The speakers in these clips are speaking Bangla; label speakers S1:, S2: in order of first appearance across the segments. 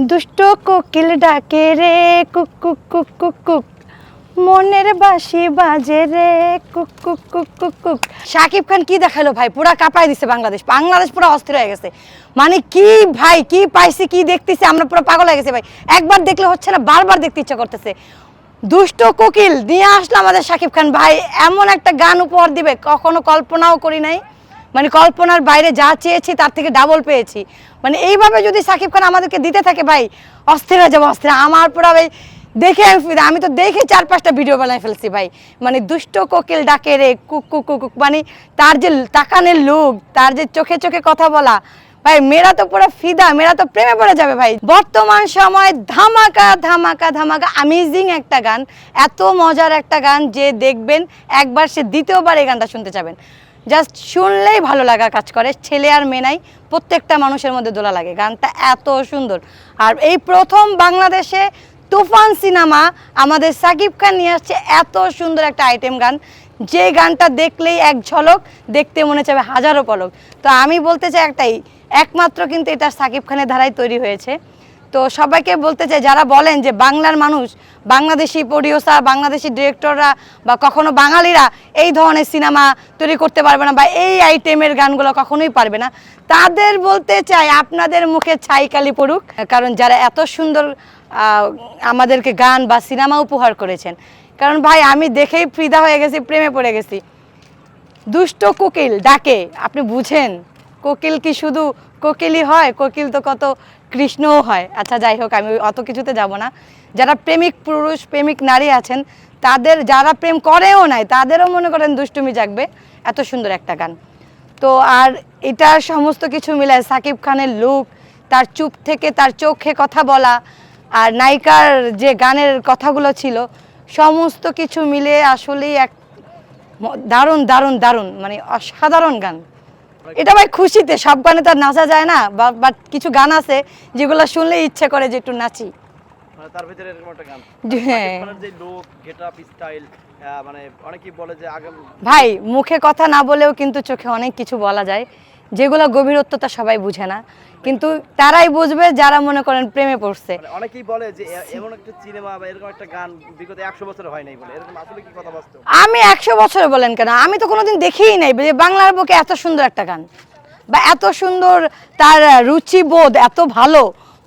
S1: দুষ্ট কোকিল ডাকে রে, কুক কুক কুক কুক কুক। মনের বাঁশি বাজে রে, কুক কুক কুক কুক কুক। শাকিব খান কি দেখাল ভাই? পুরা কাঁপায় দিছে বাংলাদেশ। বাংলাদেশ পুরো অস্থির হয়ে গেছে। মানে কি ভাই, কি পাইছি, কি দেখতেছি, আমরা পুরো পাগল হয়ে গেছে ভাই। একবার দেখলে হচ্ছে না, বারবার দেখতে ইচ্ছা করতেছে। দুষ্ট কোকিল, নিয়ে আসলো আমাদের শাকিব খান। ভাই, এমন একটা গান উপহার দিবে, কখনো কল্পনাও করি নাই। মানে কল্পনার বাইরে যা চেয়েছি তার থেকে ডাবল পেয়েছি মানে এইভাবে যদি সাকিব খান আমাদেরকে দিতে থাকে ভাই, অস্থির হয়ে যাব, অস্থির আমার পুরো ভাই, দেখে আমি। আমি তো দেখে চার পাঁচটা ভিডিও বানাই ফেলছি ভাই মানে দুষ্ট কোকিল ডাকে রে, কুক কুক কুক। মানে তার যে তাকানের লোক, তার যে চোখে চোখে কথা বলা, ভাই, মেয়েরা তো পুরো ফিদা, মেয়েরা তো প্রেমে পড়ে যাবে ভাই বর্তমান সময় ধামাকা ধামাকা ধামাকা আমেজিং একটা গান, এত মজার একটা গান যে দেখবেন একবার সে দ্বিতীয়বার এই গানটা শুনতে যাবেন জাস্ট শুনলেই ভালো লাগা কাজ করে। ছেলে আর মেয়ে নাই, প্রত্যেকটা মানুষের মধ্যে দোলা লাগে। গানটা এত সুন্দর। আর এই প্রথম বাংলাদেশে তুফান সিনেমা আমাদের সাকিব খান নিয়ে আসছে এত সুন্দর একটা আইটেম গান। যে গানটা দেখলেই এক ঝলক, দেখতে মনে চাবে হাজারো পলক। তো আমি বলতে চাই একটাই, একমাত্র কিন্তু এটা সাকিব খানের ধারায় তৈরি হয়েছে। তো সবাইকে বলতে চাই, যারা বলেন যে বাংলার মানুষ, বাংলাদেশি প্রডিউসার বাংলাদেশি ডিরেক্টররা বা কখনো বাঙালিরা এই ধরনের সিনেমা তৈরি করতে পারবে না বা এই আইটেমের গানগুলো কখনোই পারবে না, তাদের বলতে চাই আপনাদের মুখে ছাইকালি পড়ুক। কারণ যারা এত সুন্দর আমাদেরকে গান বা সিনেমা উপহার করেছেন, কারণ ভাই আমি দেখেই ফ্রিদা হয়ে গেছি, প্রেমে পড়ে গেছি। দুষ্ট কোকিল ডাকে, আপনি বুঝেন, কোকিল কি শুধু কোকিলই হয়? কোকিল তো কত কৃষ্ণও হয়। আচ্ছা যাই হোক, আমি অত কিছুতে যাব না। যারা প্রেমিক পুরুষ, প্রেমিক নারী আছেন, তাদের, যারা প্রেম করেও নাই, তাদেরও মনে করেন দুষ্টুমি জাগবে। এত সুন্দর একটা গান। তো আর এটা সমস্ত কিছু মিলায় সাকিব খানের লুক তার চুপ থেকে তার চোখে কথা বলা, আর নায়িকার যে গানের কথাগুলো ছিল, সমস্ত কিছু মিলে আসলেই এক দারুণ দারুণ দারুণ মানে অসাধারণ গান। এটা ভাই খুশিতে সব গানে তো নাচা যায় না বাট কিছু গান আছে যেগুলো শুনলে ইচ্ছে করে যে একটু নাচি।
S2: মানে তার ভিতরে এরকম একটা গান।
S1: যে হ্যাঁ।
S2: লোক গেটআপ স্টাইল মানে অনেকেই বলে যে আগে
S1: ভাই মুখে কথা না বলেও কিন্তু চোখে অনেক কিছু বলা যায়। যেগুলো গভীরত্বতা সবাই বুঝে না। কিন্তু তারাই বুঝবে যারা মনে করেন প্রেমে পড়ছে।
S2: মানে অনেকেই বলে যে এমন একটা সিনেমা বা এরকম একটা গান বিগত একশো বছর হয় নাই বলে। এরকম আসলে কি কথা বাস্তব?
S1: আমি 100 বছর বলেন কেন? আমি তো কোনোদিন দেখিই নাই যে বাংলার বুকে এত সুন্দর একটা গান। বা এত সুন্দর তার রুচিবোধ এত ভালো।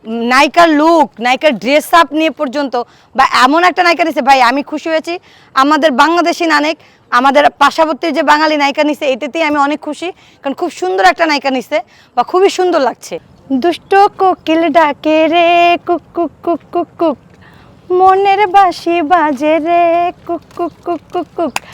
S1: নায়িকার লুক নায়িকার ড্রেস আপ নিয়ে পর্যন্ত বা এমন একটা নায়িকা নিছে, ভাই, আমি খুশি হয়েছি। আমাদের বাংলাদেশি নায়ক আমাদের পার্শ্ববর্তী যে বাঙালি নায়িকা নিছে, এটাতেই আমি অনেক খুশি। কারণ খুব সুন্দর একটা নায়িকা নিছে বা খুবই সুন্দর লাগছে। দুষ্ট কোকিল ডাকে রে, কুক কুক কুক কুক কুক। মনের বাঁশি বাজে রে, কুক কুক কুক কুক কুক।